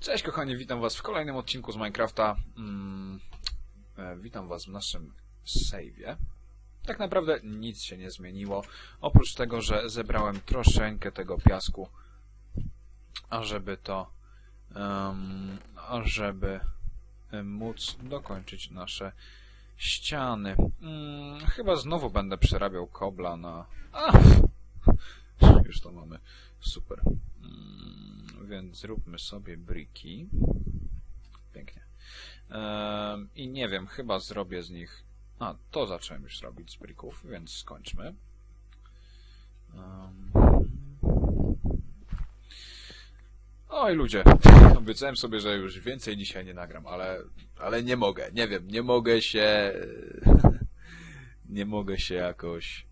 Cześć kochani, witam was w kolejnym odcinku z Minecrafta. Mm, e, witam was w naszym save'ie. Tak naprawdę nic się nie zmieniło, oprócz tego, że zebrałem troszeczkę tego piasku, ażeby to, um, ażeby móc dokończyć nasze ściany. Mm, chyba znowu będę przerabiał kobla na... A, już to mamy. Super. Więc zróbmy sobie briki. Pięknie. I nie wiem, chyba zrobię z nich... A, to zacząłem już robić z brików, więc skończmy. Oj ludzie, obiecałem sobie, że już więcej dzisiaj nie nagram, ale, ale nie mogę, nie wiem, nie mogę się... nie mogę się jakoś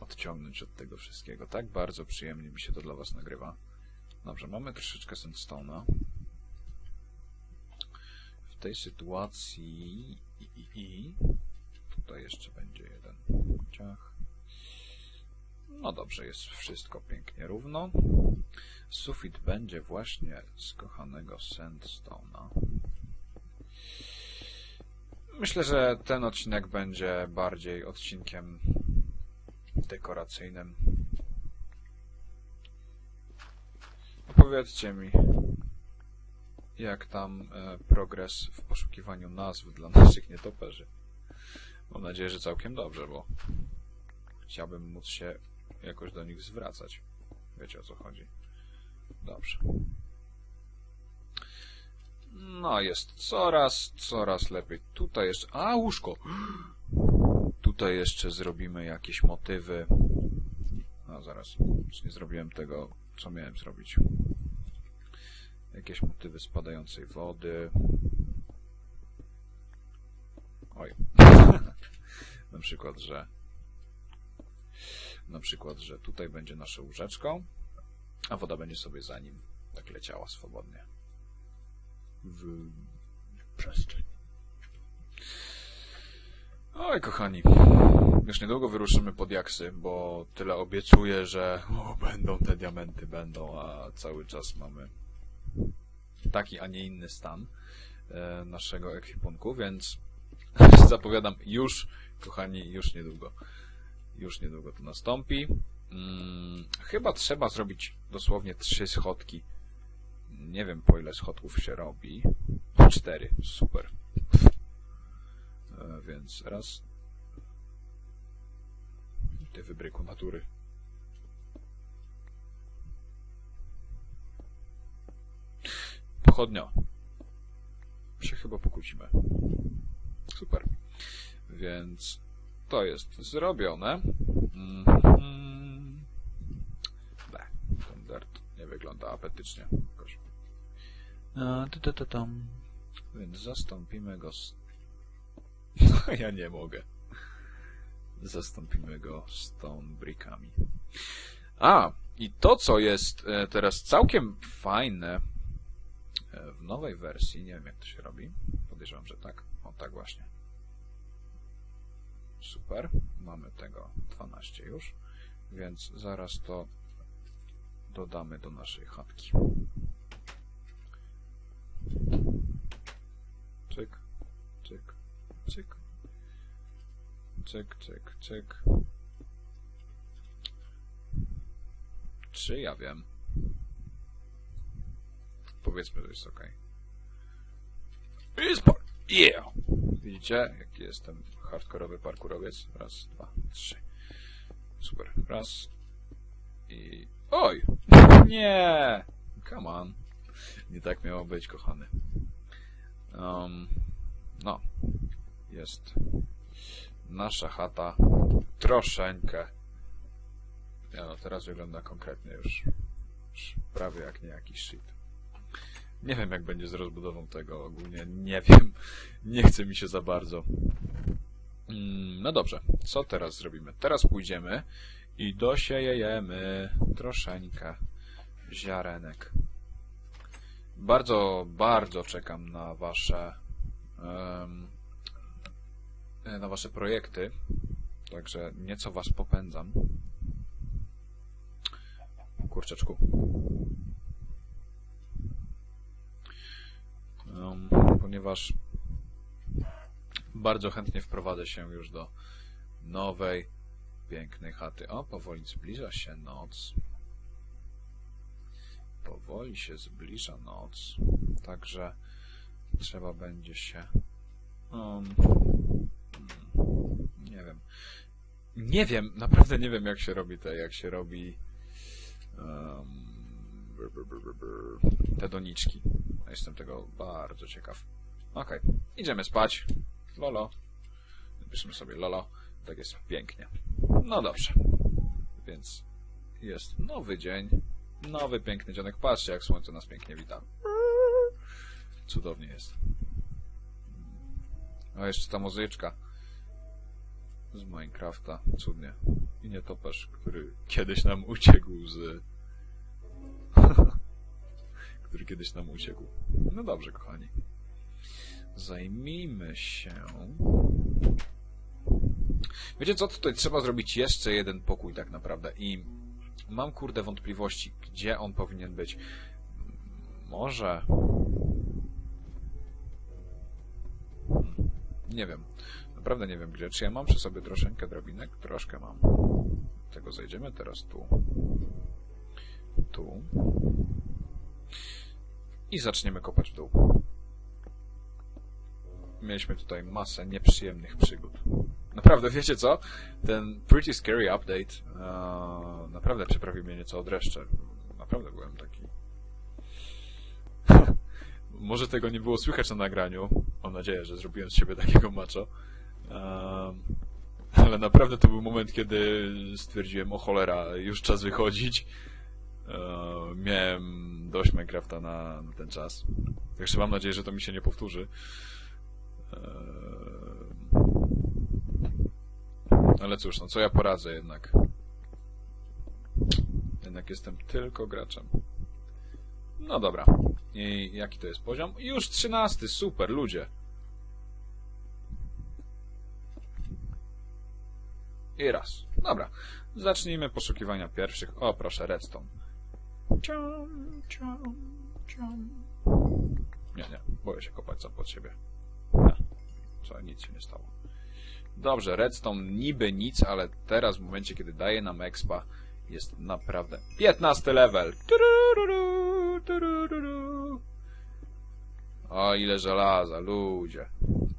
odciągnąć od tego wszystkiego. Tak bardzo przyjemnie mi się to dla was nagrywa. Dobrze, mamy troszeczkę sandstone'a. W tej sytuacji i, i, i tutaj jeszcze będzie jeden ciach. No dobrze, jest wszystko pięknie równo. Sufit będzie właśnie z kochanego sandstone'a. Myślę, że ten odcinek będzie bardziej odcinkiem dekoracyjnym. Powiedzcie mi, jak tam e, progres w poszukiwaniu nazw dla naszych nietoperzy. Mam nadzieję, że całkiem dobrze, bo chciałbym móc się jakoś do nich zwracać. Wiecie o co chodzi. Dobrze. No, jest coraz, coraz lepiej. Tutaj jeszcze... A, łóżko! Tutaj jeszcze zrobimy jakieś motywy. No, zaraz. Już nie zrobiłem tego, co miałem zrobić. Jakieś motywy spadającej wody. Oj. na przykład, że na przykład, że tutaj będzie nasze łóżeczko, a woda będzie sobie za nim tak leciała swobodnie w przestrzeń. Oj, kochani, już niedługo wyruszymy pod jaksy, bo tyle obiecuję, że o, będą te diamenty, będą, a cały czas mamy taki, a nie inny stan e, naszego ekwipunku, więc zapowiadam już, kochani, już niedługo. Już niedługo to nastąpi. Hmm, chyba trzeba zrobić dosłownie trzy schodki. Nie wiem, po ile schodków się robi. Cztery. Super. E, więc raz. Ty wybryku natury. Pochodnio. Się chyba pokłócimy. Super. Więc to jest zrobione. Mm -hmm. Ten dirt nie wygląda apetycznie. Jakoś. Więc zastąpimy go z... No, ja nie mogę. Zastąpimy go stone brickami. A, i to, co jest e, teraz całkiem fajne e, w nowej wersji, nie wiem jak to się robi, podejrzewam, że tak. O, tak właśnie. Super, mamy tego 12 już, więc zaraz to dodamy do naszej chatki. Cyk, cyk, cyk, cyk, cyk, cyk. Czy ja wiem? Powiedzmy, że jest ok. Sport! Yeah! Widzicie, jaki jestem hardkorowy parkurowiec? Raz, dwa, trzy. Super. Raz. I... Oj! Nie! Come on. Nie tak miało być, kochany. Um, no. Jest nasza chata troszeczkę. Ja no, teraz wygląda konkretnie już, już prawie jak nie jakiś shit. Nie wiem, jak będzie z rozbudową tego ogólnie. Nie wiem. Nie chce mi się za bardzo. Mm, no dobrze. Co teraz zrobimy? Teraz pójdziemy i dosiejemy troszeczkę ziarenek. Bardzo, bardzo czekam na wasze na wasze projekty. Także nieco was popędzam. Kurczeczku. Ponieważ bardzo chętnie wprowadzę się już do nowej, pięknej chaty. O, powoli zbliża się noc. Powoli się zbliża noc, także trzeba będzie się... Um, nie wiem. Nie wiem, naprawdę nie wiem jak się robi te, jak się robi um, te doniczki. Jestem tego bardzo ciekaw. Okej, idziemy spać. Lolo. Napiszmy sobie Lolo. Tak jest pięknie. No dobrze. Więc jest nowy dzień. Nowy, piękny dzionek. Patrzcie, jak słońce nas pięknie wita. Cudownie jest. A jeszcze ta muzyczka z Minecrafta. Cudnie. I nietoperz, który kiedyś nam uciekł z... który kiedyś nam uciekł. No dobrze, kochani. Zajmijmy się... Wiecie co? Tutaj trzeba zrobić jeszcze jeden pokój tak naprawdę i mam kurde wątpliwości, gdzie on powinien być. Może... Hmm, Nie wiem. Naprawdę nie wiem gdzie. Czy ja mam przy sobie troszeczkę drobinek? Troszkę mam. Tego zejdziemy teraz tu. Tu. I zaczniemy kopać w dół. Mieliśmy tutaj masę nieprzyjemnych przygód. Naprawdę, wiecie co? Ten Pretty Scary Update e, naprawdę przyprawił mnie nieco od dreszcze. Naprawdę byłem taki... Może tego nie było słychać na nagraniu. Mam nadzieję, że zrobiłem z siebie takiego macho. Um, ale naprawdę to był moment, kiedy stwierdziłem, o cholera, już czas wychodzić. Um, miałem dość Minecrafta na, na ten czas. Także mam nadzieję, że to mi się nie powtórzy. Um, ale cóż, no co ja poradzę jednak. Jednak jestem tylko graczem. No dobra. I jaki to jest poziom? Już trzynasty, super, ludzie. I raz. Dobra. Zacznijmy poszukiwania pierwszych. O, proszę, redstone. Ciam, ciam, ciam. Nie, nie. Boję się kopać sam pod siebie. Nie. Co, nic się nie stało. Dobrze, redstone niby nic, ale teraz w momencie, kiedy daje nam expa, jest naprawdę 15 level. Turururu, turururu. O, ile żelaza, ludzie.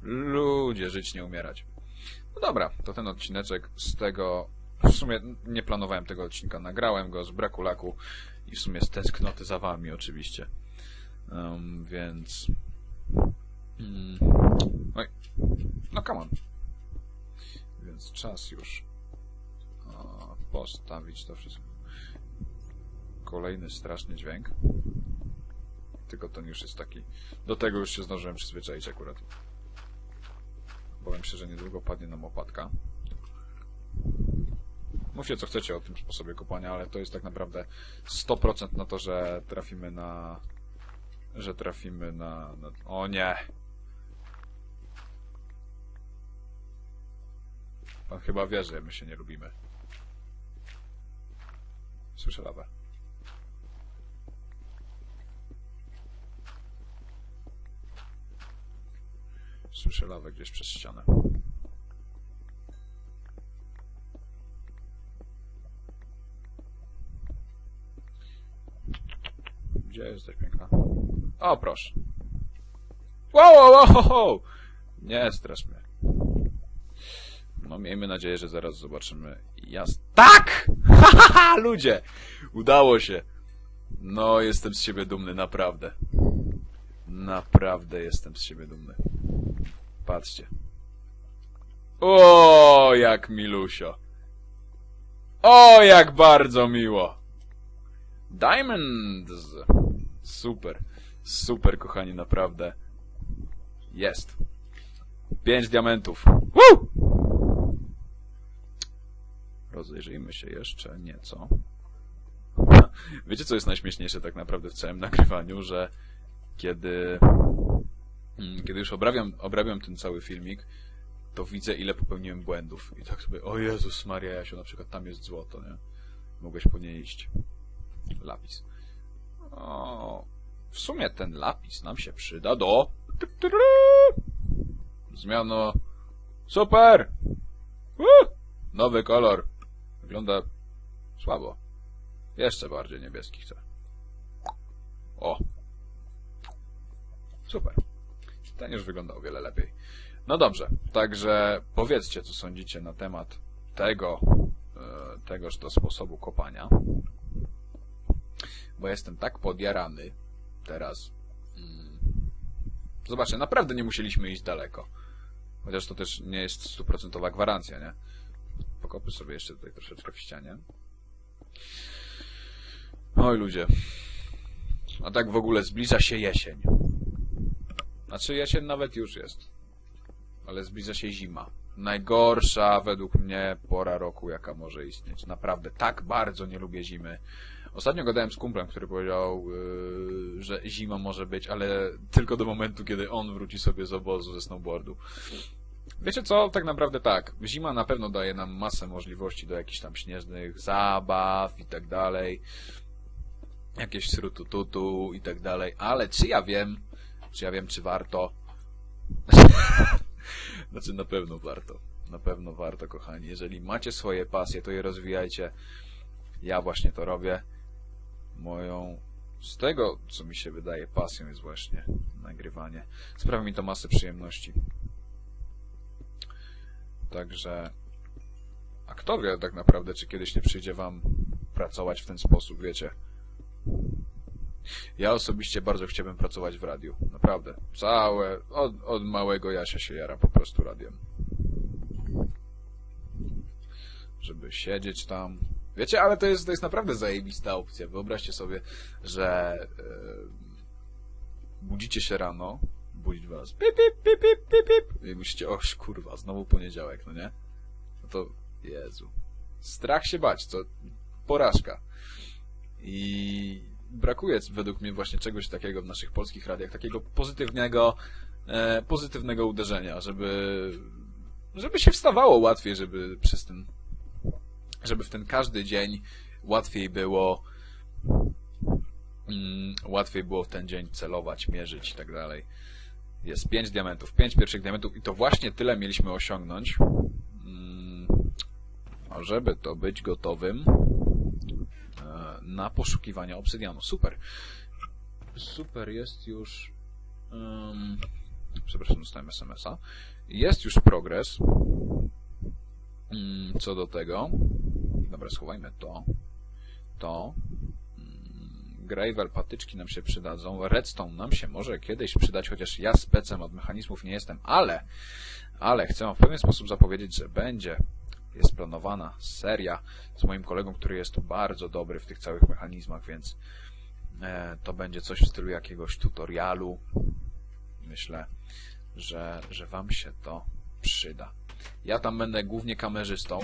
Ludzie, żyć nie umierać. No dobra, to ten odcineczek z tego... W sumie nie planowałem tego odcinka, nagrałem go z braku laku i w sumie z tęsknoty za wami oczywiście. Um, więc... Mm. Oj. No come on. Więc czas już o, postawić to wszystko. Kolejny straszny dźwięk. Tylko ten już jest taki... Do tego już się zdążyłem przyzwyczaić akurat. Bowiem się, że niedługo padnie nam opadka. Mówcie co chcecie o tym sposobie kopania, ale to jest tak naprawdę 100% na to, że trafimy na... Że trafimy na... na... O nie! Pan chyba wie, że my się nie lubimy. Słyszę lawę. Słyszę lawę gdzieś przez ścianę. Gdzie jesteś, piękna? O, proszę. Wow, wow, wow, wow! Nie strasz mnie. No, miejmy nadzieję, że zaraz zobaczymy jas... Tak! Hahaha, ludzie! Udało się. No, jestem z siebie dumny, naprawdę. Naprawdę jestem z siebie dumny. Patrzcie. O, jak milusio. O, jak bardzo miło. Diamonds. Super. Super, kochani, naprawdę. Jest. Pięć diamentów. Woo! Rozejrzyjmy się jeszcze nieco. Wiecie, co jest najśmieszniejsze tak naprawdę w całym nagrywaniu, że kiedy, mm, kiedy już obrabiam, obrabiam ten cały filmik, to widzę, ile popełniłem błędów. I tak sobie, o Jezus Maria Jasiu, na przykład tam jest złoto, nie? Mogłeś po nie iść. Lapis. O, w sumie ten lapis nam się przyda do Zmiano. Super! Uh! Nowy kolor. Wygląda słabo. Jeszcze bardziej niebieski chcę. O. Super. Ten już wygląda o wiele lepiej. No dobrze, także powiedzcie, co sądzicie na temat tego, e, tegoż to sposobu kopania. Bo jestem tak podjarany teraz. Mm. Zobaczcie, naprawdę nie musieliśmy iść daleko. Chociaż to też nie jest stuprocentowa gwarancja, nie? Pokopy sobie jeszcze tutaj troszeczkę w ścianie. Oj, ludzie. A tak w ogóle zbliża się jesień. Znaczy jesień nawet już jest. Ale zbliża się zima. Najgorsza według mnie pora roku, jaka może istnieć. Naprawdę, tak bardzo nie lubię zimy. Ostatnio gadałem z kumplem, który powiedział, yy, że zima może być, ale tylko do momentu, kiedy on wróci sobie z obozu ze snowboardu. Wiecie co? Tak naprawdę tak. Zima na pewno daje nam masę możliwości do jakichś tam śnieżnych zabaw i tak dalej. Jakieś srutututu i tak dalej. Ale czy ja wiem, czy ja wiem, czy warto? znaczy na pewno warto. Na pewno warto, kochani. Jeżeli macie swoje pasje, to je rozwijajcie. Ja właśnie to robię. Moją, z tego, co mi się wydaje, pasją jest właśnie nagrywanie. Sprawia mi to masę przyjemności. Także, a kto wie tak naprawdę, czy kiedyś nie przyjdzie wam pracować w ten sposób, wiecie? Ja osobiście bardzo chciałbym pracować w radiu. Naprawdę. Całe, od, od małego Jasia się jara po prostu radiem. Żeby siedzieć tam. Wiecie, ale to jest, to jest naprawdę zajebista opcja. Wyobraźcie sobie, że yy, budzicie się rano, budzić was pip, pip, pip, pip, pip, i myślicie, o kurwa, znowu poniedziałek, no nie? No to, Jezu. Strach się bać, co? Porażka. I brakuje według mnie właśnie czegoś takiego w naszych polskich radiach, takiego pozytywnego, e, pozytywnego uderzenia, żeby, żeby się wstawało łatwiej, żeby przez ten, żeby w ten każdy dzień łatwiej było, mm, łatwiej było w ten dzień celować, mierzyć i tak dalej. Jest pięć diamentów, pięć pierwszych diamentów i to właśnie tyle mieliśmy osiągnąć, mm, żeby to być gotowym na poszukiwania obsydianu. Super. Super, jest już... Um, przepraszam, dostałem SMS-a. Jest już progres. Um, co do tego. Dobra, schowajmy to. To. Um, Gravel, patyczki nam się przydadzą. Redstone nam się może kiedyś przydać, chociaż ja specem od mechanizmów nie jestem, ale ale chcę w pewien sposób zapowiedzieć, że będzie jest planowana seria z moim kolegą, który jest bardzo dobry w tych całych mechanizmach, więc e, to będzie coś w stylu jakiegoś tutorialu. Myślę, że, że Wam się to przyda. Ja tam będę głównie kamerzystą.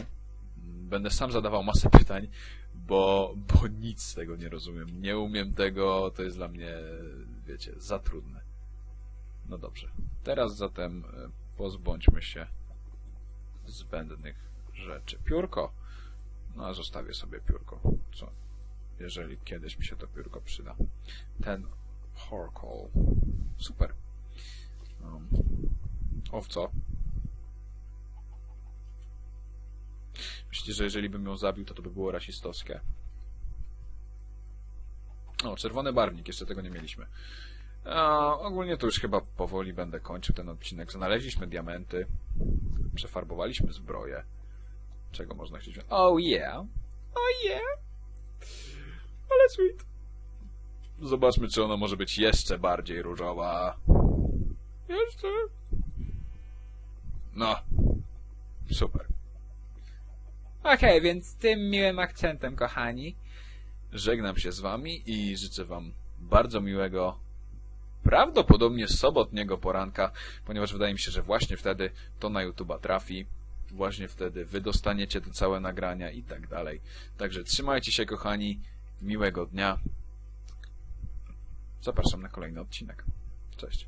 Będę sam zadawał masę pytań, bo, bo nic z tego nie rozumiem. Nie umiem tego, to jest dla mnie, wiecie, za trudne. No dobrze. Teraz zatem e, pozbądźmy się zbędnych rzeczy. Piórko. No, zostawię sobie piórko. Co? Jeżeli kiedyś mi się to piórko przyda. Ten Horkol. Super. Um, owco. Myślicie, że jeżeli bym ją zabił, to to by było rasistowskie? O, czerwony barwnik. Jeszcze tego nie mieliśmy. A, ogólnie to już chyba powoli będę kończył ten odcinek. Znaleźliśmy diamenty. Przefarbowaliśmy zbroję. Czego można chcieć? Oh yeah. Oh yeah. Ale sweet. Zobaczmy, czy ona może być jeszcze bardziej różowa. Jeszcze. No. Super. Okej, okay, więc tym miłym akcentem, kochani. Żegnam się z wami i życzę wam bardzo miłego, prawdopodobnie sobotniego poranka, ponieważ wydaje mi się, że właśnie wtedy to na YouTube'a trafi właśnie wtedy wy dostaniecie te całe nagrania i tak dalej. Także trzymajcie się kochani, miłego dnia. Zapraszam na kolejny odcinek. Cześć.